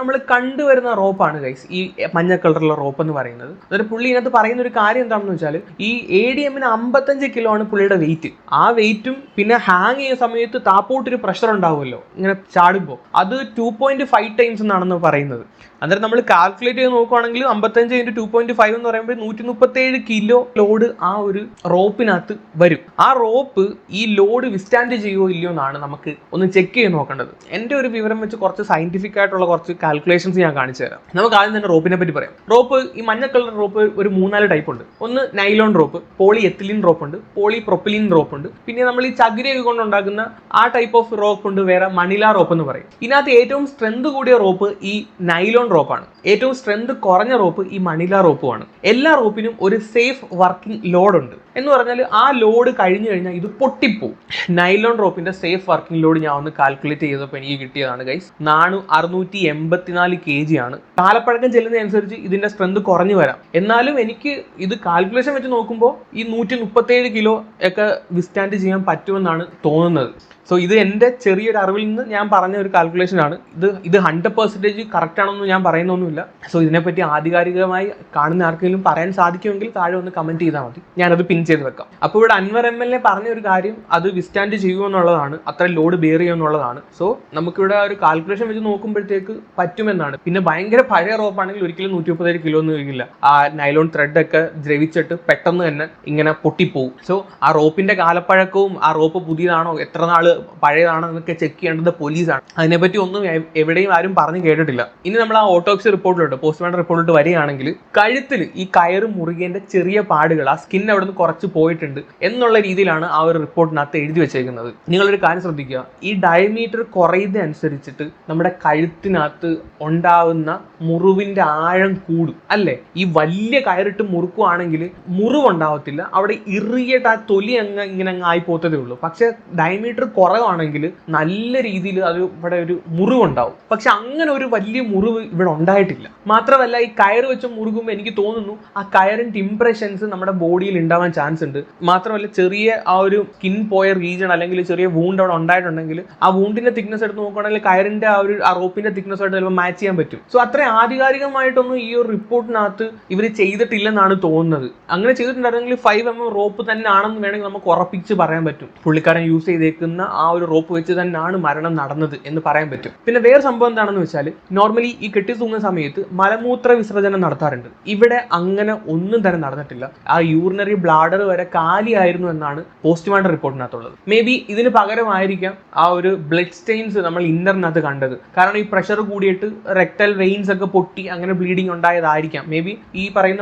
നമ്മൾ കണ്ടുവരുന്ന റോപ്പാണ് ഗൈസ് ഈ മഞ്ഞ കളറുള്ള റോപ്പ് എന്ന് പറയുന്നത്. അതൊരു പുള്ളി ഇതിനകത്ത് പറയുന്ന ഒരു കാര്യം എന്താണെന്ന് വെച്ചാൽ ഈ എ ഡി എമ്മിന് അമ്പത്തഞ്ച് കിലോ ആണ് പുള്ളിയുടെ വെയിറ്റ് ആ വെയിറ്റും പിന്നെ ഹാങ് ചെയ്യുന്ന സമയത്ത് താപ്പോട്ടൊരു പ്രഷർ ഉണ്ടാവുമല്ലോ ഇങ്ങനെ ചാടുമ്പോൾ അത് ടു പോയിന്റ് ഫൈവ് ടൈംസ് എന്നാണെന്ന് പറയുന്നത്. അന്നേരം നമ്മൾ കാൽക്കുലേറ്റ് ചെയ്ത് നോക്കുവാണെങ്കിൽ അമ്പത്തഞ്ച് ഇന്റു ടു പോയിന്റ് ഫൈവ് എന്ന് പറയുമ്പോൾ നൂറ്റി മുപ്പത്തേഴ് കിലോ ലോഡ് ആ ഒരു റോപ്പിനകത്ത് വരും. ആ റോപ്പ് ഈ ലോഡ് വിസ്റ്റാൻഡ് ചെയ്യുമോ ഇല്ലയോ എന്നാണ് നമുക്ക് ഒന്ന് ചെക്ക് ചെയ്ത് നോക്കേണ്ടത്. എന്റെ ഒരു വിവരം വെച്ച് കുറച്ച് സയന്റിഫിക് ആയിട്ടുള്ള കുറച്ച് കാൽക്കുലേഷൻസ് ഞാൻ കാണിച്ചു തരാം. നമുക്ക് ആദ്യം തന്നെ റോപ്പിനെ പറ്റി പറയാം. റോപ്പ് ഈ മഞ്ഞ കളർ റോപ്പ് ഒരു മൂന്നാൽ ടൈപ്പ് ഉണ്ട്. ഒന്ന് nylon rope polyethylene rope ഉണ്ട് പോളി പ്രൊപ്പിലിൻ റോപ്പ് ഉണ്ട്. പിന്നെ നമ്മൾ ഈ ചകിരിയൊക്കെ കൊണ്ടുണ്ടാക്കുന്ന ആ ടൈപ്പ് ഓഫ് റോപ്പ് ഉണ്ട് വേറെ മണില റോപ്പ് എന്ന് പറയും. ഇതിനകത്ത് ഏറ്റവും സ്ട്രെങ്ത് കൂടിയ റോപ്പ് ഈ നൈലോൺ റോപ്പാണ് ഏറ്റവും സ്ട്രെങ്ത് കുറഞ്ഞ റോപ്പ് ഈ മണില റോപ്പുമാണ് എല്ലാ റോപ്പിനും ഒരു സേഫ് വർക്കിംഗ് ലോഡ് ഉണ്ട്. എന്ന് പറഞ്ഞാൽ ആ ലോഡ് കഴിഞ്ഞു കഴിഞ്ഞാൽ ഇത് പൊട്ടിപ്പോവും. നൈലോൺ റോപ്പിന്റെ സേഫ് വർക്കിംഗ് ലോഡ് ഞാൻ ഒന്ന് കാൽക്കുലേറ്റ് ചെയ്തപ്പോൾ എനിക്ക് കിട്ടിയതാണ് ഗൈസ് നാണു അറുന്നൂറ്റി എൺപത്തിനാല് കെ ജി ആണ്. കാലപ്പഴക്കം ചെല്ലുന്നതനുസരിച്ച് ഇതിന്റെ സ്ട്രെങ്ത് കുറഞ്ഞു വരാം. എന്നാലും എനിക്ക് ഇത് കാൽക്കുലേഷൻ വെച്ച് നോക്കുമ്പോൾ ഈ നൂറ്റി മുപ്പത്തേഴ് കിലോ ഒക്കെ വിസ്റ്റാൻഡ് ചെയ്യാൻ പറ്റുമെന്നാണ് തോന്നുന്നത്. സോ ഇത് എന്റെ ചെറിയൊരു അറിവിൽ നിന്ന് ഞാൻ പറഞ്ഞ ഒരു കാൽക്കുലേഷൻ ആണ്. ഇത് ഇത് ഹൺഡ്രഡ് പെർസെന്റേജ് കറക്റ്റ് ആണെന്ന് ഞാൻ പറയുന്നൊന്നുമില്ല. സോ ഇതിനെപ്പറ്റി ആധികാരികമായി കാണുന്ന ആർക്കെങ്കിലും പറയാൻ സാധിക്കുമെങ്കിൽ താഴെ ഒന്ന് കമന്റ് ചെയ്താൽ മതി. ഞാനത് പിൻ ചെയ്ത് വെക്കാം. അപ്പോൾ ഇവിടെ അൻവർ എം എൽ എ പറഞ്ഞ ഒരു കാര്യം അത് വിസ്റ്റാൻഡ് ചെയ്യുമെന്നുള്ളതാണ്. അത്ര ലോഡ് ബെയർ ചെയ്യുമെന്നുള്ളതാണ്. സോ നമുക്കിവിടെ ഒരു കാൽക്കുലേഷൻ വെച്ച് നോക്കുമ്പോഴത്തേക്ക് പറ്റുമെന്നാണ്. പിന്നെ ഭയങ്കര പഴയ റോപ്പാണെങ്കിൽ ഒരിക്കലും നൂറ്റി മുപ്പത്തേഴ് കിലോ ഒന്നും കഴിക്കില്ല ആ നൈലോൺ ത്രെഡ് ഒക്കെ ദ്രവിച്ചിട്ട് പെട്ടെന്ന് തന്നെ ഇങ്ങനെ പൊട്ടിപ്പോവും. സോ ആ റോപ്പിന്റെ കാലപ്പഴക്കവും ആ റോപ്പ് പുതിയതാണോ എത്ര നാൾ പഴയതാണോ എന്നൊക്കെ ചെക്ക് ചെയ്യേണ്ടത് പോലീസാണ് അതിനെപ്പറ്റി ഒന്നും എവിടെയും ആരും പറഞ്ഞു കേട്ടിട്ടില്ല. ഇനി നമ്മൾ ആ ഓട്ടോക്സി റിപ്പോർട്ടിലോട്ട് പോസ്റ്റ്മോർട്ടം റിപ്പോർട്ടിലോട്ട് വരികയാണെങ്കിൽ കഴുത്തിൽ ഈ കയറ് മുറുകേന്റെ ചെറിയ പാടുകൾ ആ സ്കിൻ അവിടെ നിന്ന് കുറച്ച് പോയിട്ടുണ്ട് എന്നുള്ള രീതിയിലാണ് ആ ഒരു റിപ്പോർട്ടിനകത്ത് എഴുതി വെച്ചേക്കുന്നത്. നിങ്ങളൊരു കാര്യം ശ്രദ്ധിക്കുക. ഈ ഡയമീറ്റർ കുറയുന്ന അനുസരിച്ചിട്ട് നമ്മുടെ കഴുത്തിനകത്ത് ഉണ്ടാവുന്ന മുറിവിന്റെ ആഴം കൂടും അല്ലേ? ഈ വലിയ കയറിട്ട് മുറുക്കുവാണെങ്കിൽ മുറിവുണ്ടാവത്തില്ല അവിടെ ഇറിയിട്ട് ആ തൊലി അങ്ങ് ഇങ്ങനെ അങ്ങ് ആയി പോത്തതേ ഉള്ളൂ. പക്ഷെ ഡയമീറ്റർ കുറവാണെങ്കിൽ നല്ല രീതിയിൽ അത് ഇവിടെ ഒരു മുറിവുണ്ടാവും. പക്ഷെ അങ്ങനെ ഒരു വലിയ മുറിവ് ഇവിടെ ഉണ്ടായിട്ടില്ല. മാത്രമല്ല ഈ കയറ് വെച്ച് മുറുകുമ്പോൾ എനിക്ക് തോന്നുന്നു ആ കയറിന്റെ ഇംപ്രഷൻസ് നമ്മുടെ ബോഡിയിൽ ഉണ്ടാവാൻ ചാൻസ് ഉണ്ട്. മാത്രമല്ല ചെറിയ ആ ഒരു സ്കിൻ പോയ റീജൺ അല്ലെങ്കിൽ ചെറിയ വൂണ്ട് അവിടെ ഉണ്ടായിട്ടുണ്ടെങ്കിൽ ആ വൂണ്ടിന്റെ തിക്നെസ് എടുത്ത് നോക്കുകയാണെങ്കിൽ കയറിന്റെ ആ ഒരു ആ റോപ്പിന്റെ തിക്നെസ് ആയിട്ട് മാച്ച് ചെയ്യാൻ പറ്റും. സോ അത്ര ആധികാരികമായിട്ടൊന്നും ഈ ഒരു റിപ്പോർട്ടിനകത്ത് ഇവർ ചെയ്തിട്ടില്ലെന്നാണ് തോന്നുന്നത്. അങ്ങനെ ചെയ്തിട്ടുണ്ടായിരുന്നെങ്കിൽ ഫൈവ് എം എം റോപ്പ് തന്നെ ആണെന്ന് വേണമെങ്കിൽ നമുക്ക് ഉറപ്പിച്ച് പറയാൻ പറ്റും. പുള്ളിക്കാരൻ യൂസ് ചെയ്തേക്കുന്ന ആ ഒരു റോപ്പ് വെച്ച് തന്നെയാണ് മരണം നടന്നത് എന്ന് പറയാൻ പറ്റും. പിന്നെ വേറെ സംഭവം എന്താണെന്ന് വെച്ചാൽ നോർമലി ഈ കെട്ടി തൂങ്ങുന്ന സമയത്ത് മലമൂത്ര വിസർജനം നടത്താറുണ്ട്. ഇവിടെ അങ്ങനെ ഒന്നും തന്നെ നടന്നിട്ടില്ല. ആ യൂറിനറി ബ്ലാഡർ വരെ കാലിയായിരുന്നു എന്നാണ് പോസ്റ്റ്മോർട്ടം റിപ്പോർട്ടിനകത്തുള്ളത്. മേ ബി ഇതിന് പകരമായിരിക്കാം ആ ഒരു ബ്ലഡ് സ്റ്റെയിൻസ് നമ്മൾ ഇന്നറിനകത്ത് കണ്ടത്. കാരണം ഈ പ്രഷർ കൂടിയിട്ട് റെക്ടൽ വെയിൻസ് ഒക്കെ പൊട്ടി അങ്ങനെ ബ്ലീഡിങ് ഉണ്ടായതായിരിക്കാം. മേ ബി ഈ പറയുന്ന